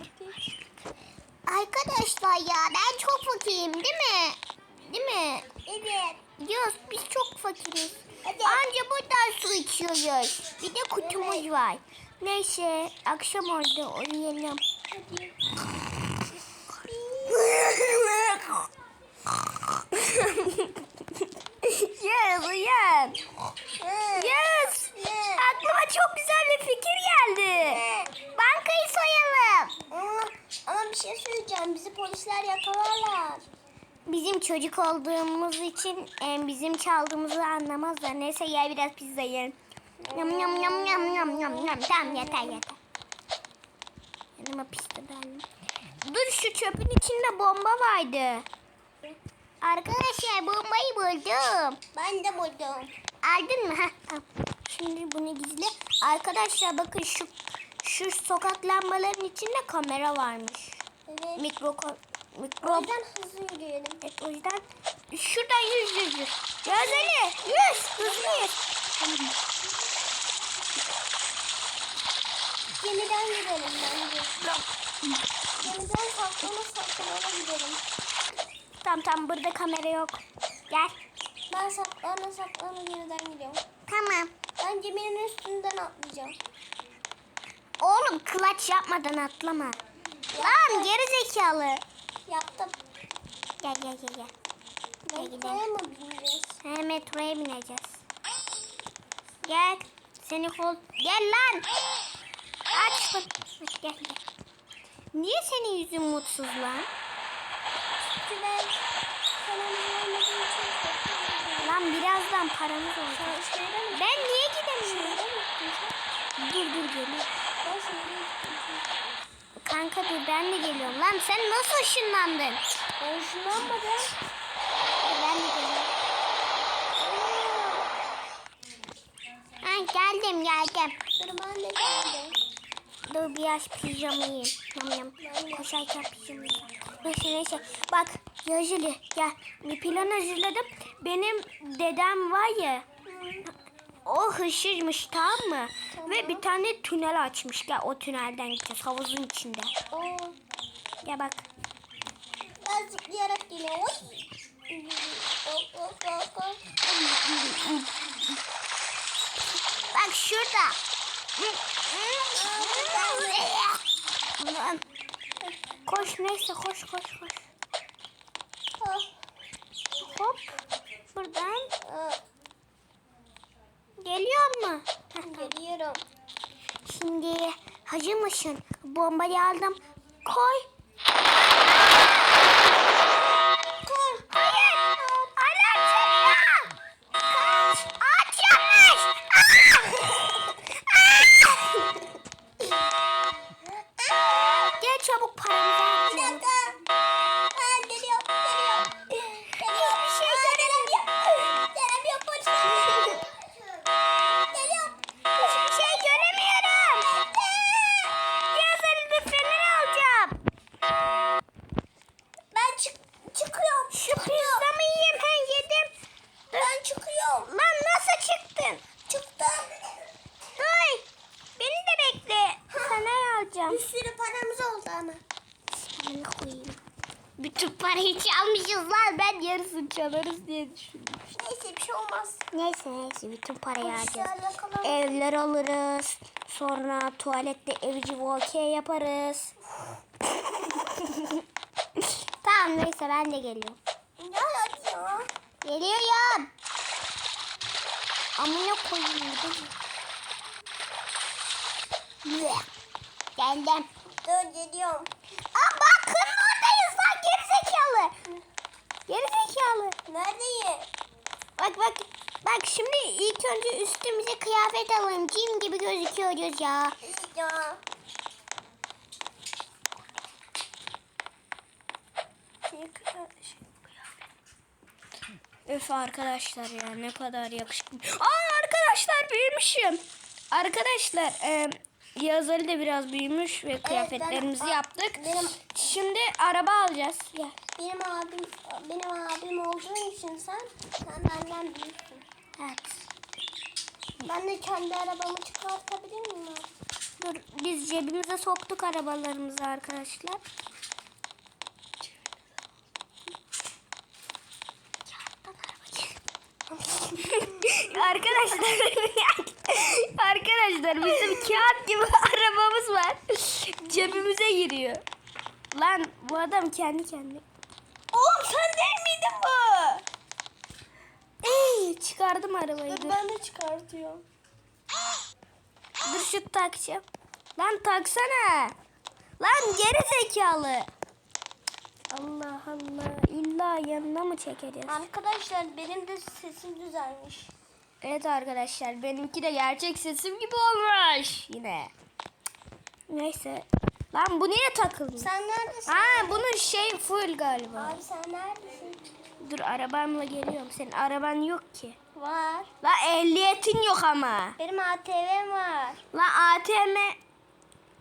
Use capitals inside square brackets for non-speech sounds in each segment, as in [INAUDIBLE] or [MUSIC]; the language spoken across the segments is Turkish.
bakayım. Arkadaşlar ya ben çok fakirim değil mi? Değil mi? Evet. Yok biz çok fakiriz. Evet. Anca buradan su içiyoruz. Bir de kutumuz var. Neyse akşam oldu uyuyalım. Hadi. yes uyan. Yes. Aklıma çok güzel bir fikir geldi. Bankayı soyalım. Söyleyeceğim. Bizi polisler yakalarlar. Bizim çocuk olduğumuz için e, bizim çaldığımızı anlamazlar. Neyse gel biraz pizza yiyelim. Yam yam yam yam yam yam yam. Tamam yeter yeter. Yanıma pizza alayım. Dur şu çöpün içinde bomba vardı. Arkadaşlar bombayı buldum. Ben de buldum. Aldın mı? Heh. Şimdi bunu gizle. Arkadaşlar bakın şu şu sokak lambalarının içinde kamera varmış. Evet. Mikro O mikro yüzden hızlı yürüyelim. Evet o yüzden şuradan yüz yüz yüz. Yaz Ali yüz hızlı yüz. Gemiden gidelim bence. Gemiden saklana saklana gidelim. Tamam tamam burada kamera yok. Gel. Ben saklana saklana geriden gidiyorum. Tamam. Ben geminin üstünden atlayacağım. Oğlum kılaç yapmadan atlama. Lan geri zekalı. Yaptım. Gel gel gel gel. Gel. Metroya mı bineceğiz? He metroya bineceğiz. Gel. Seni kol... Gel lan. Aç. Gel gel. Niye senin yüzün mutsuz lan? Çünkü ben kanalımı olmadığım için çok üzüldüm. Lan birazdan paramız olacak. Ben niye gidemiyorum? Dur dur geliyorum. Ben şehre gittim. Kanka dur ben de geliyorum. Lan sen nasıl ışınlandın? Ben ışınlanmadım. Ben de geliyorum. Ha, geldim geldim. Dur ben de geldim. Dur biraz pijama yiyeyim. Yam yam. Koşarken pijama yiyeyim. Neyse neyse. Bak Yajili gel. Bir plan hazırladım. Benim dedem var ya. O hışırmış tamam mı? Ve bir tane tünel açmış. Gel o tünelden gideceğiz havuzun içinde. Oo. Gel bak. Ben zıplayarak geliyorum. Bak şurada. Koş neyse koş koş koş. Hop. Buradan. Geliyor mu? Geliyorum. Şimdi hazır mısın? Bombayı aldım. Koy. Çalarız diye düşündüm. Neyse bir şey olmaz. Neyse neyse bütün parayı yakalar. Evler alırız. Sonra tuvalette evci volkey yaparız. [LAUGHS] tamam neyse ben de geliyorum. Hadi ya. Geliyorum. Amına koyayım. Geldim. Dur geliyorum. Aa bakın oradayız lan gerizekalı. Gerizekalı. Neredeyim? Bak bak. Bak şimdi ilk önce üstümüze kıyafet alalım. Cim gibi gözüküyoruz ya. Ya. Öf arkadaşlar ya ne kadar yakışıklı. Aa arkadaşlar büyümüşüm. Arkadaşlar e, Yağız Ali de biraz büyümüş ve kıyafetlerimizi ben- yaptık. benim- Şimdi araba alacağız. Gel. Benim abim benim abim olduğun için sen sen benden büyüksün. Evet. Ben de kendi arabamı çıkartabilir miyim? Dur biz cebimize soktuk arabalarımızı arkadaşlar. arkadaşlar [LAUGHS] arkadaşlar bizim kağıt gibi [LAUGHS] arabamız var. Cebimize giriyor. Lan bu adam kendi kendine. Bu? Ey çıkardım arabayı. Dur Dur, ben de çıkartıyorum. dur şu takacağım. Lan taksana. Lan geri zekalı. Allah Allah. İlla yanına mı çekeceğiz? Arkadaşlar benim de sesim düzelmiş. Evet arkadaşlar benimki de gerçek sesim gibi olmuş yine. Neyse. Lan bu niye takıldı? Sen neredesin? Ha bunun şey full galiba. Abi sen neredesin? Dur arabamla geliyorum. Senin araban yok ki. Var. La ehliyetin yok ama. Benim ATV'm var. La ATM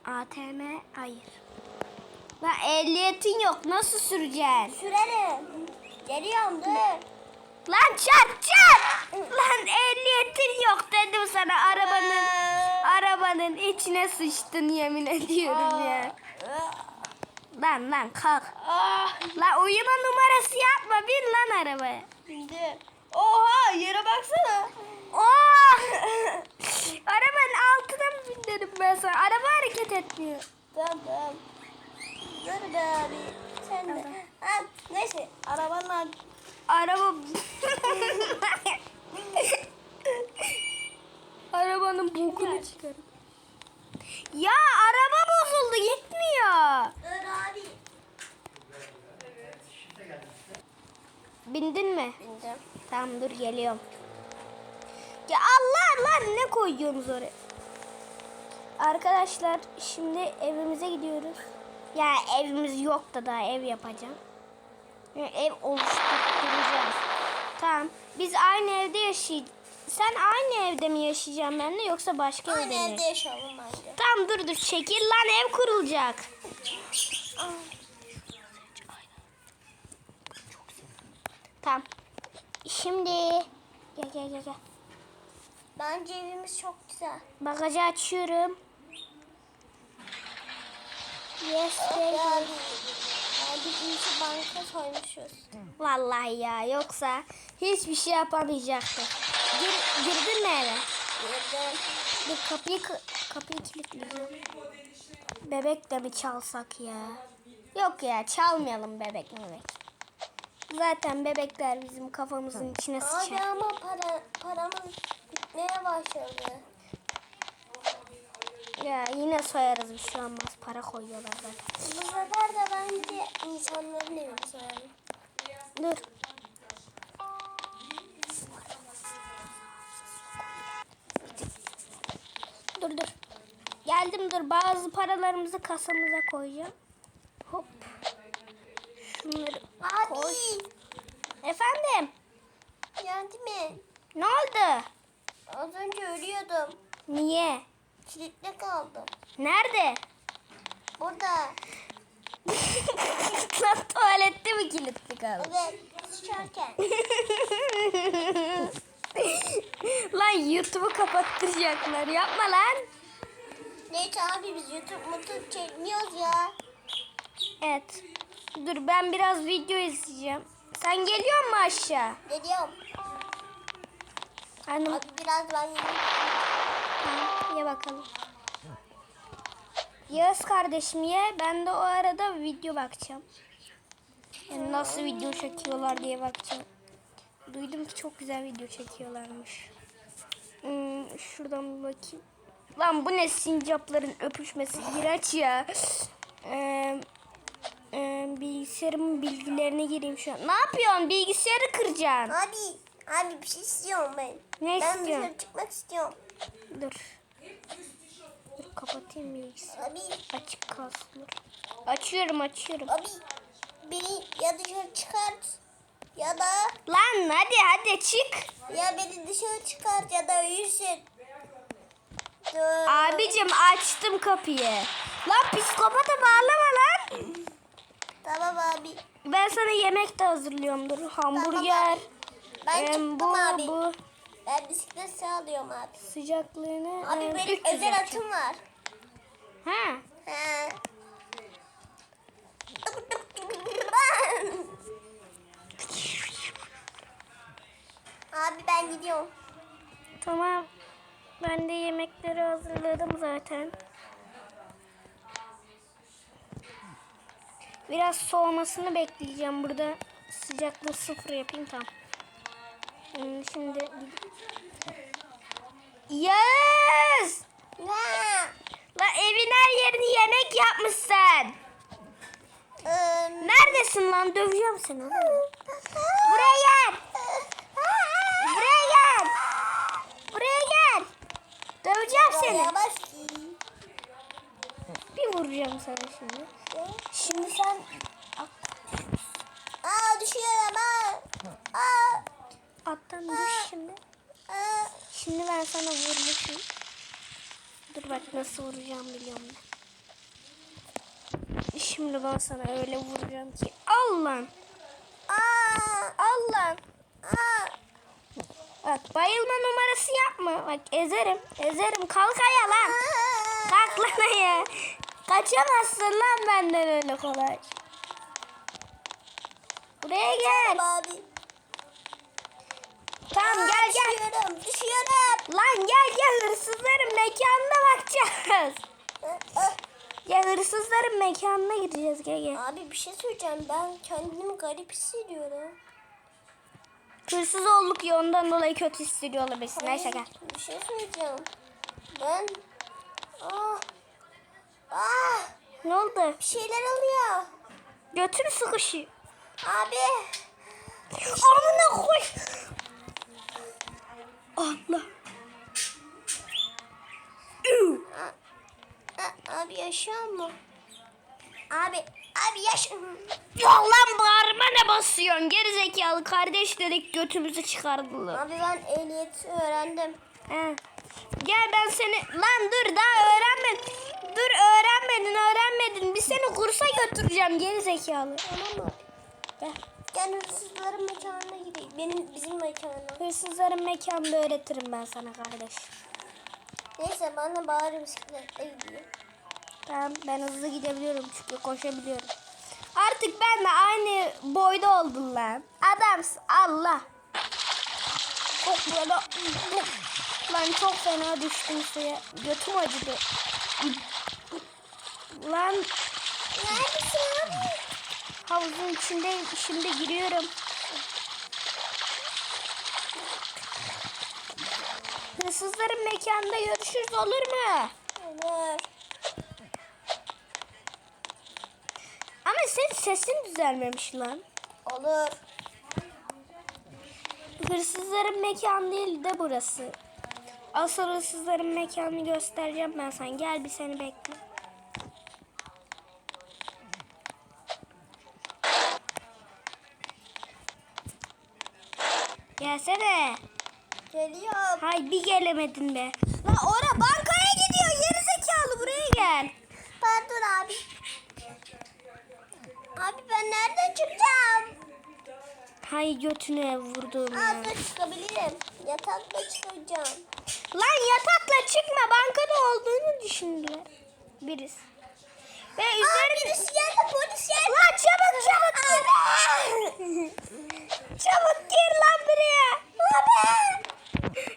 ATM hayır. La ehliyetin yok. Nasıl süreceksin? Sürerim. Geliyorum dur. Lan çarp çarp. Lan ehliyetin yok dedim sana arabanın arabanın içine sıçtın yemin ediyorum ya. Lan lan kalk. Ah. La uyuma numarası yapma bin lan arabaya. Bildim. Oha yere baksana. Oh! [LAUGHS] Arabanın altına mı bin dedim ben sana. Araba hareket etmiyor. Tamam tamam. Dur be abi. Sen de. Ha, neyse arabanla Araba... [LAUGHS] Arabanın bokunu çıkarım. Ya araba bozuldu gitmiyor. Dur abi. Bindin mi? Bildim. Tamam dur geliyorum. Ya Allah lan ne koyuyorsunuz oraya? Arkadaşlar şimdi evimize gidiyoruz. Ya evimiz yok da daha ev yapacağım. Ya ev oluşturacağız. Tamam. Biz aynı evde yaşayacağız. Sen aynı evde mi yaşayacaksın benimle yoksa başka Aynı evde mi? evde yaşayalım bence. Tamam dur dur çekil lan ev kurulacak. Tamam. Şimdi gel gel gel gel. Bence evimiz çok güzel. Bagajı açıyorum. Yes, gel. İyi banka soymuşuz. Vallahi ya yoksa hiçbir şey yapamayacaktık. Gir, girdin mi eve? Girdim. Dur kapıyı kapıyı kilitleyeceğim. Bebek de mi çalsak ya? Yok ya çalmayalım bebek bebek. Zaten bebekler bizim kafamızın içine Abi sıçar. ama para, paramız bitmeye başladı. Ya yine soyarız bir şey olmaz. Para koyuyorlar zaten. Bu sefer de bence insanların evini soyalım. Dur. Dur dur. Geldim dur. Bazı paralarımızı kasamıza koyacağım. Şunları Abi koy. Efendim? yardım et. Ne oldu? Az önce ölüyordum. Niye? Kilitli kaldım. Nerede? Burada. [LAUGHS] Lan tuvalette mi kilitli kaldın? Evet. Sıçarken. [LAUGHS] lan YouTube'u kapattıracaklar. Yapma lan. Neyse abi biz YouTube mutluluk çekmiyoruz ya. Evet. Dur ben biraz video izleyeceğim. Sen geliyor musun aşağı? Geliyorum. Abi biraz ben Tamam, ye bakalım. Yağız kardeşim ye. Ben de o arada video bakacağım. Yani nasıl video çekiyorlar diye bakacağım. Duydum ki çok güzel video çekiyorlarmış. Hmm, şuradan bir bakayım. Lan bu ne sincapların öpüşmesi iğrenç ya. Ee, e, bilgisayarımın bilgilerine gireyim şu an. Ne yapıyorsun? Bilgisayarı kıracaksın. Abi, abi bir şey istiyorum ben. Ne ben istiyorsun? dışarı çıkmak istiyorum. Dur. Dur kapatayım bilgisayarı. Abi, Açık kalsın. dur. Açıyorum açıyorum. abi beni ya dışarı çıkart ya da Lan hadi hadi çık. ya beni dışarı çıkart ya da uyursun. Dur. Abicim açtım kapıyı. Lan psikopata bağlama lan. Tamam abi. Ben sana yemek de hazırlıyorum. Dur hamburger. Ben em, çıktım bu abi. bu Ben bisiklet sağlıyorum abi. sıcaklığını Abi em, benim 300 özel yapacağım. atım var. Ha. Ha. Abi ben gidiyorum. Tamam. Ben de yemekleri hazırladım zaten. Biraz soğumasını bekleyeceğim burada. Sıcaklığı sıfır yapayım tam. Hmm, Şimdi Yes! Ha. La evin her yerini yemek yapmışsın. Neredesin lan? Döveceğim seni. Buraya gel. Buraya gel. Buraya gel. Döveceğim seni. Vuracağım sana şimdi. Şimdi sen Aa düşüyorum ha. Aa. attan düş şimdi. Şimdi ben sana vurmuşum. Dur bak nasıl vuracağım biliyorum ben. Şimdi ben sana öyle vuracağım ki. Al lan. Aa. Al lan. Aa. Bak bayılma numarası yapma. Bak ezerim. Ezerim. Kalk ayağa lan. Kalk lan ayağa. Kaçamazsın lan benden öyle kolay. Buraya gel. Abi. Tamam gel gel. Düşüyorum. Düşüyorum. Lan gel gel hırsızların mekanına bakacağız. Ya hırsızların mekanına gideceğiz gel gel. Abi bir şey söyleyeceğim. Ben kendimi garip hissediyorum. Hırsız olduk ya ondan dolayı kötü hissediyor olabilirsin. Neyse gel. Bir şey söyleyeceğim. Ben... Ah. Ah. Ne oldu? Bir şeyler oluyor. Götün sıkışıyor. Abi. Amına koy. Allah. Abi yaşıyor mu? Abi. Abi yaş... Ya lan bağırma ne basıyorsun? Gerizekalı kardeş dedik götümüzü çıkardılar. Abi ben ehliyet öğrendim. He. Gel ben seni... Lan dur daha öğrenmedin. Dur öğrenmedin öğrenmedin. Bir seni kursa götüreceğim gerizekalı. Tamam mı? Gel. Gel hırsızların mekanına gidelim. Benim bizim mekana. Hırsızların mekanında öğretirim ben sana kardeş. Neyse bana bari bisikletle gideyim. Tamam ben hızlı gidebiliyorum çünkü koşabiliyorum. Artık benle aynı boyda oldun lan. Adamsın Allah. Çok böyle lan çok fena düştüm suya. Götüm acıdı. Lan Neredesin abi? havuzun içindeyim. Şimdi giriyorum. Hırsızların mekanında görüşürüz olur mu? Olur. Ama senin sesin düzelmemiş lan. Olur. Hırsızların mekanı değil de burası. Asıl hırsızların mekanını göstereceğim ben sana. Gel bir seni bekle. Gelsene. Geliyorum. Hay bir gelemedin be. La ora bankaya gidiyor. Geri zekalı buraya gel. Pardon abi. Abi ben nereden çıkacağım? Hay götüne vurdum ya. Ağzına çıkabilirim. Yatakta çıkacağım. Lan yatakla çıkma. Bankada olduğunu düşündüler. Birisi. Ve Aa, üzerinde... birisi geldi polis geldi. Lan çabuk çabuk gir. çabuk gir lan buraya.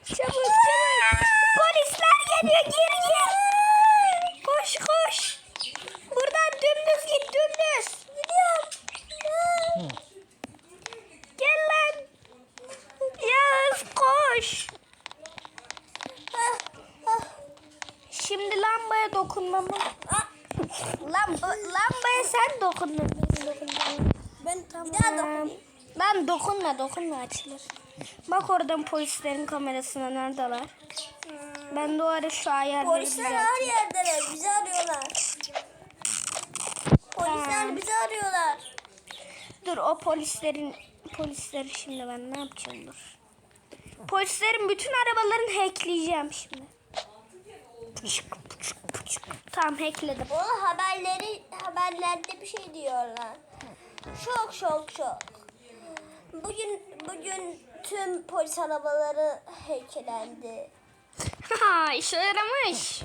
Çabuk çabuk. Polisler geliyor gir gir. Koş koş. Buradan dümdüz git dümdüz. Gidiyorum. Gel lan. Yağız koş. Ah, ah. Şimdi lambaya dokunmamı. Lamba, lambaya sen dokun. Ben dokunmam. Ben bir daha dokunayım. Lan dokunma dokunma açılır. Bak oradan polislerin kamerasına neredeler. Ben de o ara şu ayarları Polisler her yerdeler. Bizi arıyorlar. Polisler Tamam. bizi arıyorlar. Dur o polislerin polisleri şimdi ben ne yapacağım dur. Polislerin bütün arabalarını hackleyeceğim şimdi. Tamam hackledim. O haberleri haberlerde bir şey diyorlar. Şok şok şok. Bugün bugün tüm polis arabaları heykelendi. Ha işe yaramış.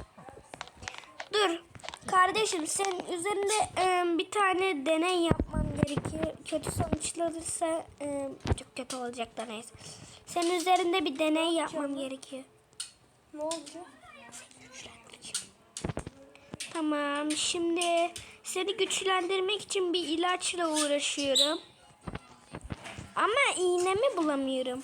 Dur. Kardeşim senin üzerinde e, bir tane deney yapmam gerekiyor. Kötü sonuçlanırsa e, çok kötü olacak da neyse. Senin üzerinde bir deney yapmam gerekiyor. Ne olacak? Tamam şimdi seni güçlendirmek için bir ilaçla uğraşıyorum. Ama iğnemi bulamıyorum.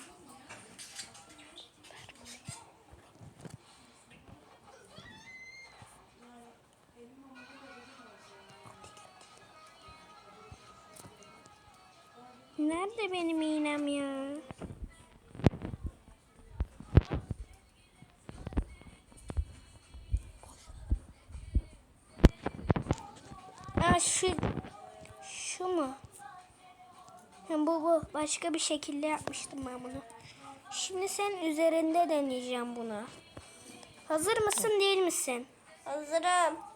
Nerede benim Şu şu mu? Ha, bu bu. Başka bir şekilde yapmıştım ben bunu. Şimdi sen üzerinde deneyeceğim bunu. Hazır mısın değil misin? Hazırım.